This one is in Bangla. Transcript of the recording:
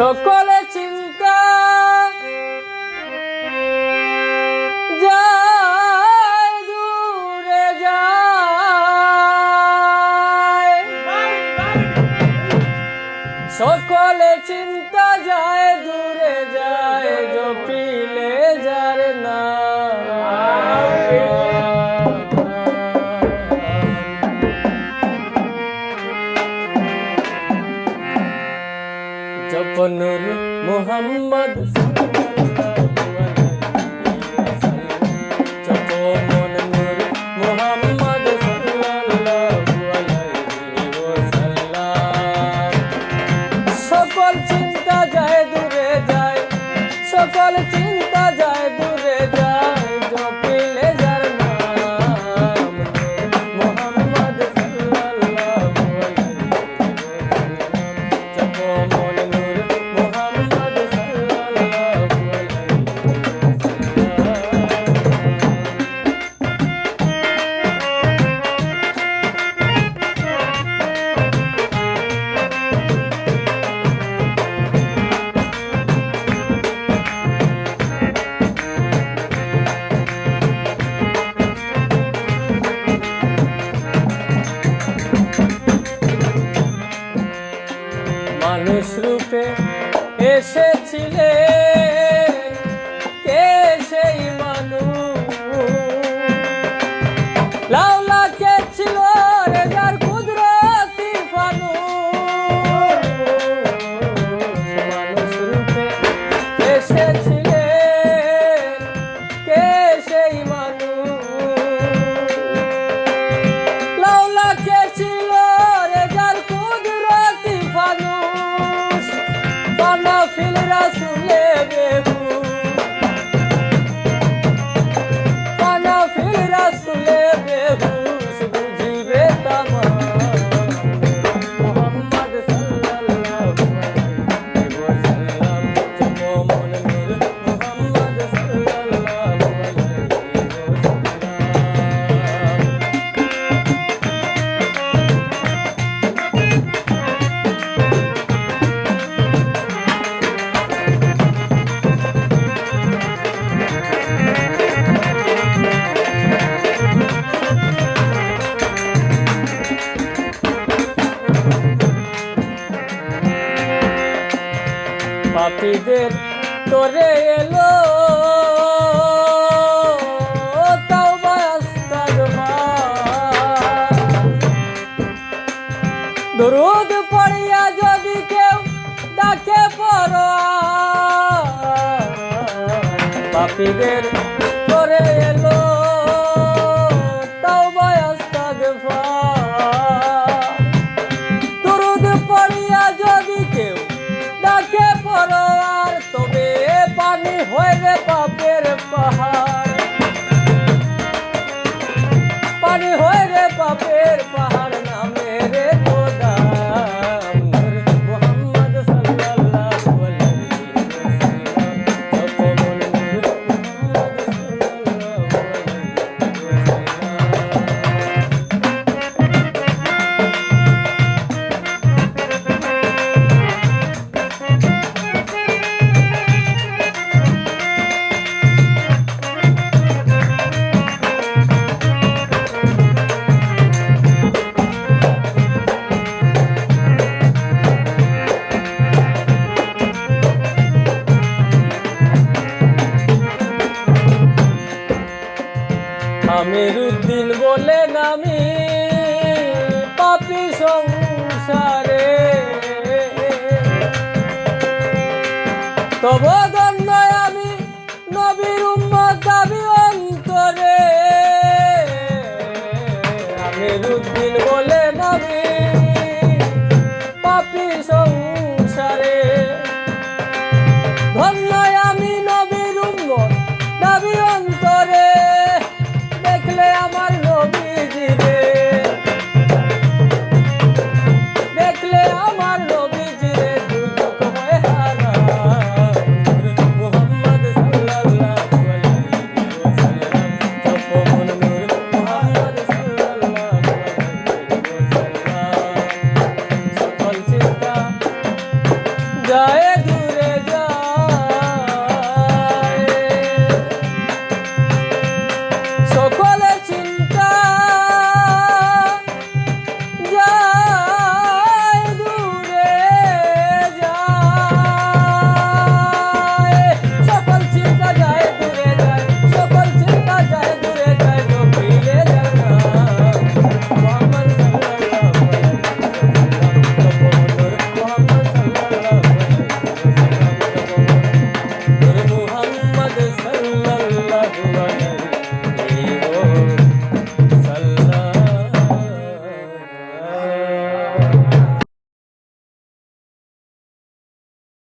সকলে চিন্তা যায় দূরে যায়। সকলে চিন্তা যায় দূরে যায় জপিলে যার না ও নূর মোহাম্মদ সকল চিন্তা যায় দূরে যায়। সকল চিন্তা এসেছিলে। নদীদের তোরে এলো। দরুদ পড়িয়া যদি কেউ ডাকে করে আমিরুদ্দিন বলে নামি পাপি সংসার